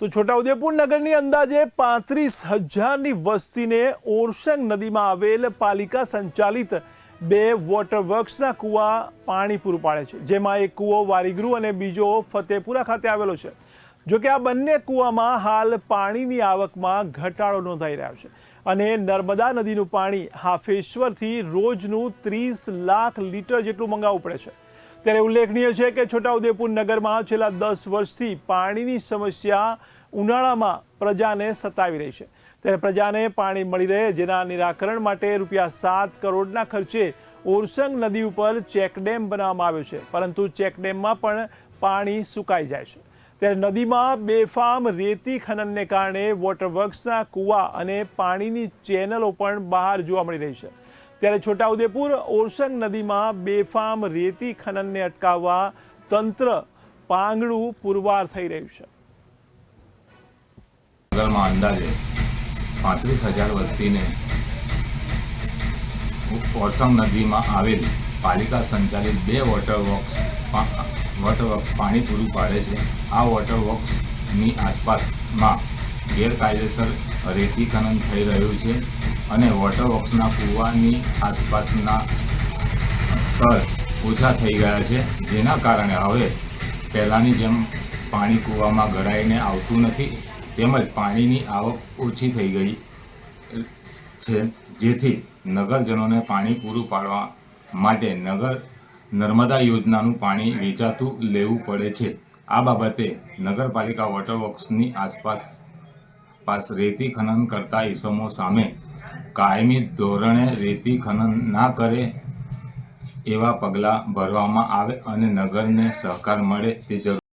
તો છોટાઉદેપુર નગરની અંદાજે પાંત્રીસ હજારની વસ્તીને ઓરસંગ નદીમાં આવેલ પાલિકા સંચાલિત બે વોટર વર્ક્સના કૂવા પાણી પૂરું પાડે છે. જેમાં એક કૂવો વારીગૃહ અને બીજો ફતેપુરા ખાતે આવેલો છે. જોકે આ બંને કૂવામાં હાલ પાણીની આવકમાં ઘટાડો નોંધાઈ રહ્યો છે અને નર્મદા નદીનું પાણી હાફેશ્વરથી રોજનું ત્રીસ લાખ લીટર જેટલું મંગાવવું પડે છે. ત્યારે ઉલ્લેખનીય છે કે છોટાઉદેપુર નગરમાં છેલ્લા દસ વર્ષથી પાણીની સમસ્યા ઉનાળામાં પ્રજાને સતાવી રહી છે. ત્યારે પ્રજાને પાણી મળી રહે જેના નિરાકરણ માટે રૂપિયા સાત કરોડના ખર્ચે ઓરસંગ નદી ઉપર ચેકડેમ બનાવવામાં આવ્યો છે. પરંતુ ચેકડેમમાં પણ પાણી સુકાઈ જાય છે. ત્યારે નદીમાં બેફામ રેતી ખનનને કારણે વોટરવર્ક્સના કૂવા અને પાણીની ચેનલો પણ બહાર જોવા મળી રહી છે. ત્યારે છોટાઉદેપુર ઓરસંગ નદીમાં બેફામ રેતી ખનનને અટકાવવા તંત્ર પાંગડું પુરવાર થઈ રહ્યું છે. નગરમાં અંદાજે પાંત્રીસ હજાર વસ્તીને ઓરસંગ નદીમાં આવેલ પાલિકા સંચાલિત બે વોટર વર્ક્સ વોટર વર્ક્સ પાણી પૂરું પાડે છે. આ વોટર વર્ક્સની આસપાસમાં ગેરકાયદેસર રેતી ખનન થઈ રહ્યું છે. અને વોટર વર્ક્સના કૂવાની આસપાસના સ્તર ઓછા થઈ ગયા છે, જેના કારણે હવે પહેલાંની જેમ પાણી કૂવામાં ગળાઈને આવતું નથી, તેમજ પાણીની આવક ઓછી થઈ ગઈ છે, જેથી નગરજનોને પાણી પૂરું પાડવા માટે નગર નર્મદા યોજનાનું પાણી વેચાતું લેવું પડે છે. આ બાબતે નગરપાલિકા વોટર આસપાસ પાસ રેતી ખનન કરતા ઇસમો સામે કાયમી ધોરણે રેતી ખનન ના કરે એવા પગલાં ભરવામાં આવે અને નગરને સહકાર મળે તે જરૂર